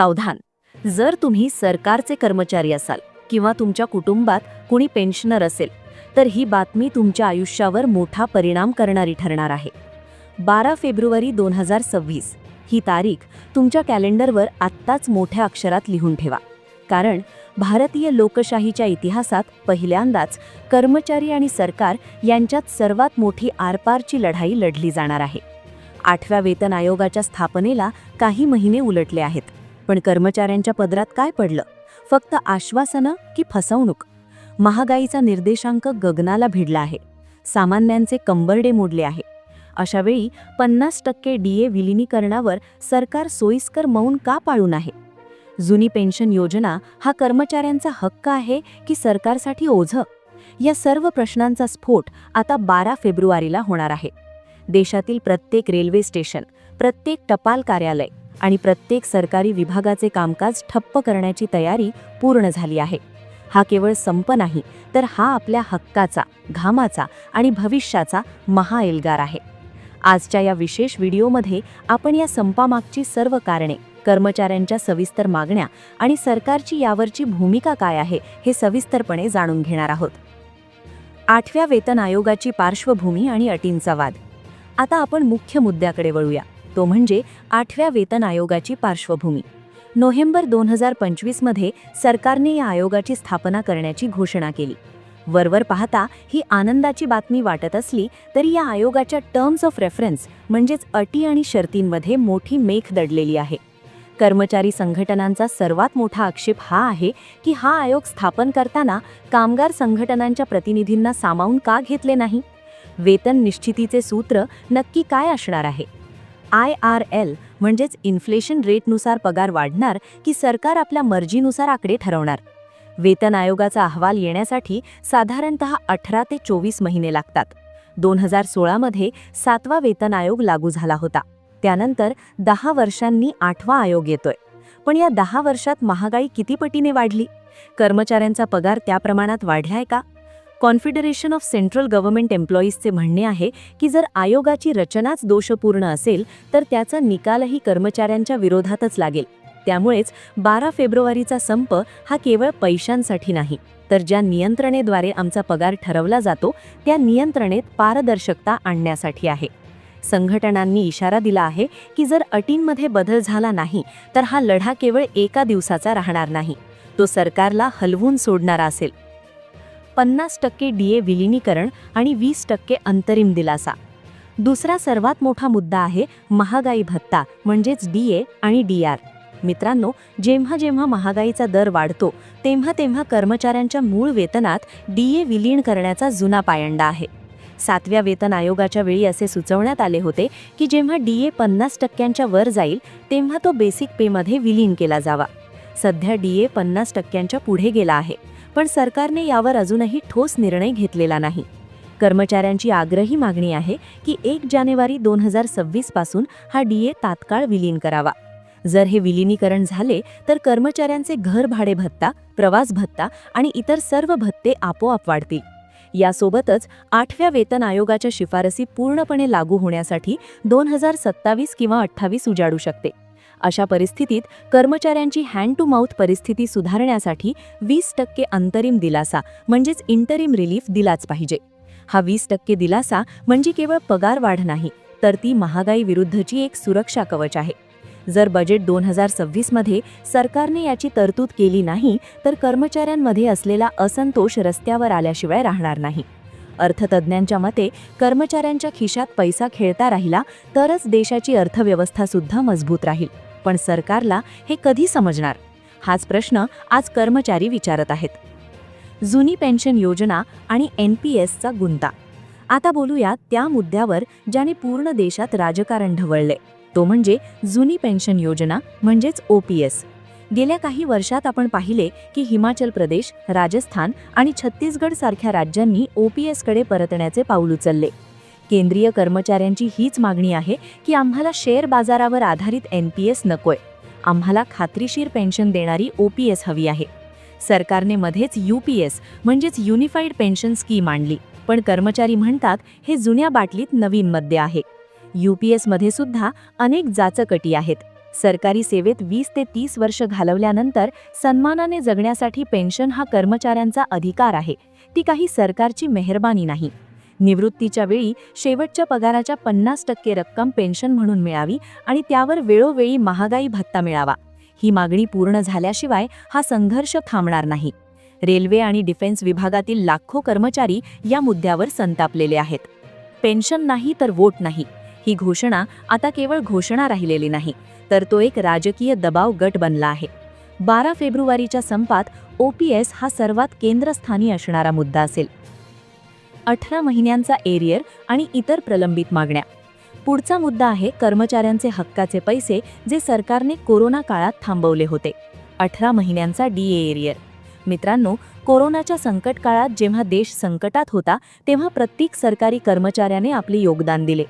सावधान. जर तुम्ही सरकारचे कर्मचारी असाल किंवा तुमच्या कुटुंबात कुणी पेन्शनर असेल तर ही बातमी तुमच्या आयुष्यावर मोठा परिणाम करणारी ठरणार आहे. बारा फेब्रुवारी दोन हजार सव्वीस ही तारीख तुमच्या कॅलेंडरवर आत्ताच मोठ्या अक्षरात लिहून ठेवा. कारण भारतीय लोकशाहीच्या इतिहासात पहिल्यांदाच कर्मचारी आणि सरकार यांच्यात सर्वात मोठी आरपारची लढाई लढली जाणार आहे. आठव्या वेतन आयोगाच्या स्थापनेला काही महिने उलटले आहेत. पण कर्मचाऱ्यांच्या पदरात काय पडलं? फक्त आश्वासनं की फसवणूक? महागाईचा निर्देशांक गगनाला भिडला आहे. सामान्यांचे कंबरडे मोडले आहे. अशावेळी पन्नास टक्के डीए विलिनीकरणावर सरकार सोयीस्कर मौन का पाळून आहे? जुनी पेन्शन योजना हा कर्मचाऱ्यांचा हक्क आहे की सरकारसाठी ओझं? या सर्व प्रश्नांचा स्फोट आता बारा फेब्रुवारीला होणार आहे. देशातील प्रत्येक रेल्वे स्टेशन प्रत्येक टपाल कार्यालय आणि प्रत्येक सरकारी विभागाचे कामकाज ठप्प करण्याची तयारी पूर्ण झाली आहे. हा केवळ संप नाही तर हा आपल्या हक्काचा घामाचा आणि भविष्याचा महाएल्गार आहे. आजच्या या विशेष व्हिडिओमध्ये आपण या संपामागची सर्व कारणे कर्मचाऱ्यांच्या सविस्तर मागण्या आणि सरकारची यावरची भूमिका काय आहे हे सविस्तरपणे जाणून घेणार आहोत. आठव्या वेतन आयोगाची पार्श्वभूमी आणि अटींचा वाद. आता आपण मुख्य मुद्द्याकडे वळूया. तो म्हणजे आठव्या वेतन आयोगाची पार्श्वभूमी. नोव्हेंबर दोन हजार पंचवीसमध्ये सरकारने या आयोगाची स्थापना करण्याची घोषणा केली. वरवर पाहता ही आनंदाची बातमी वाटत असली तरी या आयोगाच्या टर्म्स ऑफ रेफरन्स म्हणजेच अटी आणि शर्तींमध्ये मोठी मेख दडलेली आहे. कर्मचारी संघटनांचा सर्वात मोठा आक्षेप हा आहे की हा आयोग स्थापन करताना कामगार संघटनांच्या प्रतिनिधींना सामावून का घेतले नाही? वेतन निश्चितीचे सूत्र नक्की काय असणार आहे? आय आर एल म्हणजेच इन्फ्लेशन रेटनुसार पगार वाढणार की सरकार आपल्या मर्जीनुसार आकडे ठरवणार. वेतन आयोगाचा अहवाल येण्यासाठी साधारणत अठरा ते चोवीस महिने लागतात. दोन हजार सोळामध्ये सातवा वेतन आयोग लागू झाला होता. त्यानंतर दहा वर्षांनी आठवा आयोग येतोय. पण या दहा वर्षात महागाई किती पटीने वाढली? कर्मचाऱ्यांचा पगार त्या प्रमाणात वाढलाय का? कॉन्फिडरेशन ऑफ सेंट्रल गव्हर्नमेंट एम्प्लॉईजचे म्हणणे आहे की जर आयोगाची रचनाच दोषपूर्ण असेल तर त्याचा निकालही कर्मचाऱ्यांच्या विरोधातच लागेल. त्यामुळेच बारा फेब्रुवारीचा संप हा केवळ पैशांसाठी नाही तर ज्या नियंत्रणेद्वारे आमचा पगार ठरवला जातो त्या नियंत्रणेत पारदर्शकता आणण्यासाठी आहे. संघटनांनी इशारा दिला आहे की जर अटींमध्ये बदल झाला नाही तर हा लढा केवळ एका दिवसाचा राहणार नाही. तो सरकारला हलवून सोडणारा असेल. पन्नास टक्के डीए विलिनीकरण आणि वीस टक्के अंतरिम दिलासा. दुसरा सर्वात मोठा मुद्दा आहे महागाई भत्ता म्हणजेच डीए आणि डीआर. मित्रांनो जेव्हा जेव्हा महागाईचा दर वाढतो तेव्हा तेव्हा कर्मचाऱ्यांच्या मूळ वेतनात डीए विलीन करण्याचा जुना पायंडा आहे. सातव्या वेतन आयोगाच्या वेळी असे सुचवण्यात आले होते की जेव्हा डीए पन्नास टक्क्यांच्या वर जाईल तेव्हा तो बेसिक पेमध्ये विलीन केला जावा. सध्या डीए पन्नास टक्क्यांच्या पुढे गेला आहे. पण सरकारने यावर अजूनही ठोस निर्णय घेतलेला नाही. कर्मचाऱ्यांची आग्रही मागणी आहे की एक जानेवारी दोन हजार सव्वीसपासून हा डीए तात्काळ विलीन करावा. जर हे विलिनीकरण झाले तर कर्मचाऱ्यांचे घर भाडे भत्ता प्रवास भत्ता आणि इतर सर्व भत्ते आपोआप वाढतील. यासोबतच आठव्या वेतन आयोगाच्या शिफारसी पूर्णपणे लागू होण्यासाठी दोन हजार सत्तावीस किंवा अठ्ठावीस उजाडू शकते. अशा परिस्थितीत कर्मचाऱ्यांची हँड टू माउथ परिस्थिती सुधारण्यासाठी वीस टक्के अंतरिम दिलासा म्हणजेच इंटरिम रिलीफ दिलाच पाहिजे. हा वीस टक्के दिलासा म्हणजे केवळ पगार वाढ नाही तर ती महागाई विरुद्धची एक सुरक्षा कवच आहे. जर बजेट दोन हजार सव्वीसमध्ये सरकारने याची तरतूद केली नाही तर कर्मचाऱ्यांमध्ये असलेला असंतोष रस्त्यावर आल्याशिवाय राहणार नाही. अर्थतज्ज्ञांच्या मते कर्मचाऱ्यांच्या खिशात पैसा खेळता राहिला तरच देशाची अर्थव्यवस्था सुद्धा मजबूत राहील. पण सरकारला हे कधी समजणार? हाच प्रश्न आज कर्मचारी विचारत आहेत. जुनी पेन्शन योजना आणि एन पी एसचा गुंता. आता बोलूया त्या मुद्द्यावर ज्याने पूर्ण देशात राजकारण ढवळले. तो म्हणजे जुनी पेन्शन योजना म्हणजेच ओ पी एस. गेल्या काही वर्षात आपण पाहिले की हिमाचल प्रदेश राजस्थान आणि छत्तीसगड सारख्या राज्यांनी ओ पी एसकडे परतण्याचे पाऊल उचलले. केंद्रीय कर्मचाऱ्यांची हीच मागणी आहे की आम्हाला शेअर बाजारावर आधारित एन पी एस नकोय. आम्हाला खात्रीशीर पेन्शन देणारी ओ पी एस हवी आहे. सरकारने मध्येच यू पी एस म्हणजेच युनिफाईड पेन्शन स्कीम आणली. पण कर्मचारी म्हणतात हे जुन्या बाटलीत नवीन मद्य आहे. यू पी एसमध्ये सुद्धा अनेक जाचकटी आहेत. सरकारी सेवेत वीस ते तीस वर्ष घालवल्यानंतर सन्मानाने जगण्यासाठी पेन्शन हा कर्मचाऱ्यांचा अधिकार आहे. ती काही सरकारची मेहरबानी नाही. निवृत्तीच्या वेळी शेवटच्या पगाराच्या पन्नास टक्के रक्कम पेन्शन म्हणून मिळावी आणि त्यावर वेळोवेळी महागाई भत्ता मिळावा. ही मागणी पूर्ण झाल्याशिवाय हा संघर्ष थांबणार नाही. रेल्वे आणि डिफेन्स विभागातील लाखो कर्मचारी या मुद्द्यावर संतापलेले आहेत. पेन्शन नाही तर वोट नाही. ही घोषणा आता केवळ घोषणा राहिलेली नाही तर तो एक राजकीय दबाव गट बनला आहे. बारा फेब्रुवारीच्या संपात ओपीएस हा सर्वात केंद्रस्थानी असणारा मुद्दा असेल. अठरा महिन्यांचा एरियर आणि इतर प्रलंबित मागण्या. पुढचा मुद्दा आहे कर्मचाऱ्यांचे हक्काचे पैसे जे सरकारने कोरोना काळात थांबवले होते. अठरा महिन्यांचा डी एरियर. मित्रांनो कोरोनाच्या संकट काळात जेव्हा देश संकटात होता तेव्हा प्रत्येक सरकारी कर्मचाऱ्याने आपले योगदान दिले.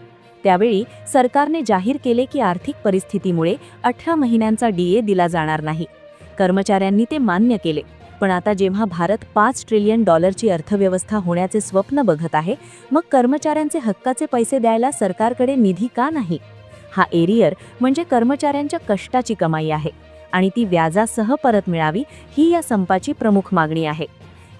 त्यावेळी सरकारने जाहीर केले की आर्थिक परिस्थितीमुळे अठरा महिन्यांचा डीए दिला जाणार नाही. कर्मचाऱ्यांनी ते मान्य केले. पण आता जेव्हा भारत पाच ट्रिलियन डॉलरची अर्थव्यवस्था होण्याचे स्वप्न बघत आहे मग कर्मचाऱ्यांचे हक्काचे पैसे द्यायला सरकारकडे निधी का नाही? हा एरियर म्हणजे कर्मचाऱ्यांच्या कष्टाची कमाई आहे आणि ती व्याजासह परत मिळावी ही या संपाची प्रमुख मागणी आहे.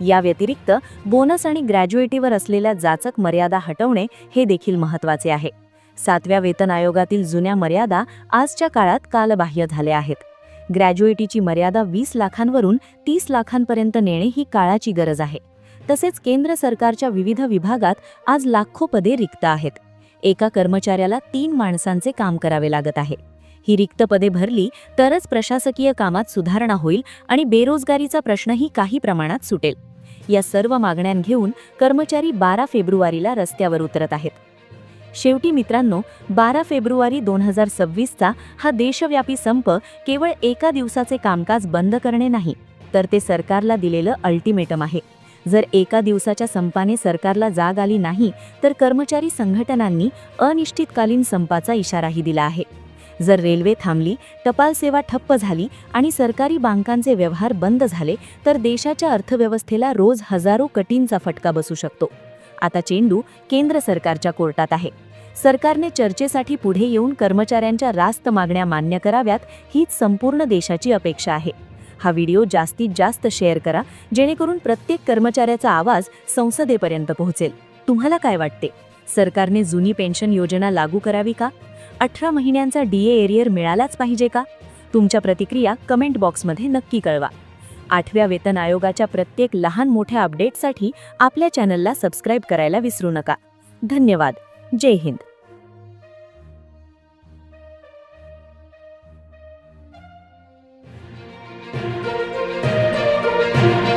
या व्यतिरिक्त बोनस आणि ग्रॅज्युएटीवर असलेल्या जाचक मर्यादा हटवणे हे देखील महत्त्वाचे आहे. सातव्या वेतन आयोगातील जुन्या मर्यादा आजच्या काळात कालबाह्य झाल्या आहेत. ग्रॅज्युएटीची मर्यादा वीस लाखांवरून तीस लाखांपर्यंत नेणे ही काळाची गरज आहे. तसेच केंद्र सरकारच्या विविध विभागात आज लाखो पदे रिक्त आहेत. एका कर्मचाऱ्याला तीन माणसांचे काम करावे लागत आहे. ही रिक्त पदे भरली तरच प्रशासकीय कामात सुधारणा होईल आणि बेरोजगारीचा प्रश्नही काही प्रमाणात सुटेल. या सर्व मागण्या घेऊन कर्मचारी बारा फेब्रुवारीला रस्त्यावर उतरत आहेत. शेवटी मित्रांनो बारा फेब्रुवारी दोन हजार सव्वीसचा हा देशव्यापी संप केवळ एका दिवसाचे कामकाज बंद करणे नाही तर ते सरकारला दिलेलं अल्टिमेटम आहे. जर एका दिवसाच्या संपाने सरकारला जाग आली नाही तर कर्मचारी संघटनांनी अनिश्चितकालीन संपाचा इशाराही दिला आहे. जर रेल्वे थांबली टपाल सेवा ठप्प झाली आणि सरकारी बँकांचे व्यवहार बंद झाले तर देशाच्या अर्थव्यवस्थेला रोज हजारो कटींचा फटका बसू शकतो. आता चेंडू केंद्र सरकारच्या कोर्टात आहे. सरकारने चर्चेसाठी पुढे येऊन कर्मचाऱ्यांच्या रास्त मागण्या मान्य कराव्यात हीच संपूर्ण देशाची अपेक्षा आहे. हा व्हिडिओ जास्तीत जास्त शेअर करा जेणेकरून प्रत्येक कर्मचाऱ्याचा आवाज संसदेपर्यंत पोहोचेल. तुम्हाला काय वाटते? सरकारने जुनी पेन्शन योजना लागू करावी का? अठरा महिन्यांचा डी एरियर मिळालाच पाहिजे का? तुमच्या प्रतिक्रिया कमेंट बॉक्समध्ये नक्की कळवा. आठव्या वेतन आयोगाच्या प्रत्येक लहान मोठ्या अपडेटसाठी आपल्या चॅनलला सबस्क्राईब करायला विसरू नका. धन्यवाद. जय हिंद.